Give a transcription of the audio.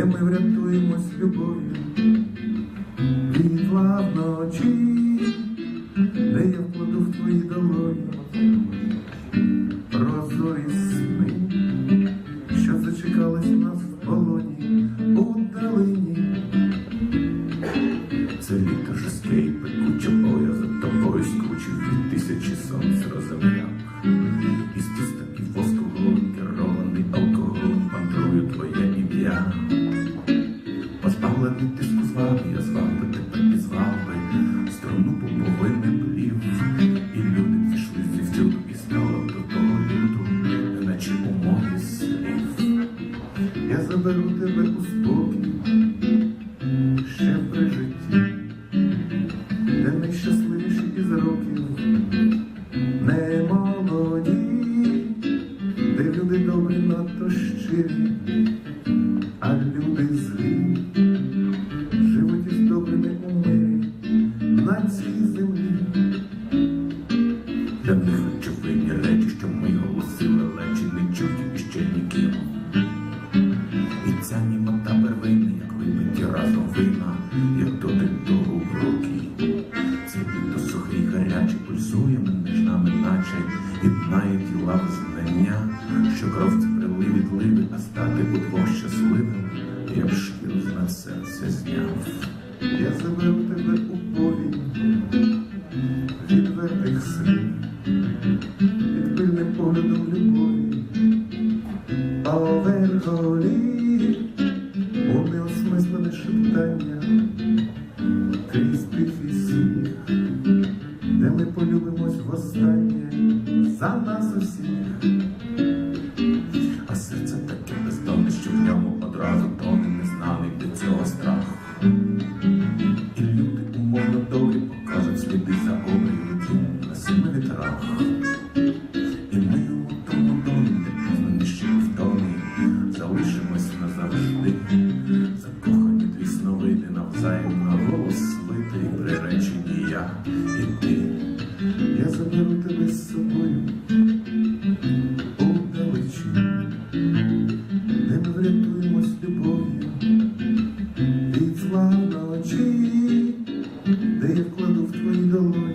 де ми врятуємось любов'ю від зла вночі, де я вкладу в твої долоні прозорі сни, що зачекались нас в полоні у долині. Це літо жорстке і пекуче, я за тобою скручив від тисячі сонць розум'як. Я заберу тебе у спокій, ще при житті, де найщасливіші із років? Не молоді, де люди добрі надто щирі, а люди злі. Живуть із добрими у мирі визнання, що кров це прилив відливи, а стати удвох щасливим, я б шкіру з над серця зняв. Я заберу тебе у повінь відвертих слів, під пильним поглядом любові. Оверголі у неосмислене шептання крізь тихий сміх, де ми полюбимось востаннє за нас усіх. Вітрах. І ми у тому домі, ще втомі, залишимось назавжди. Закохані дві сновиди навзаєм на голос слити, приречені я і ти. Я заберу тебе з собою у далечі, де ми врятуємось любов'ю від зла вночі, де я вкладу в твої долоні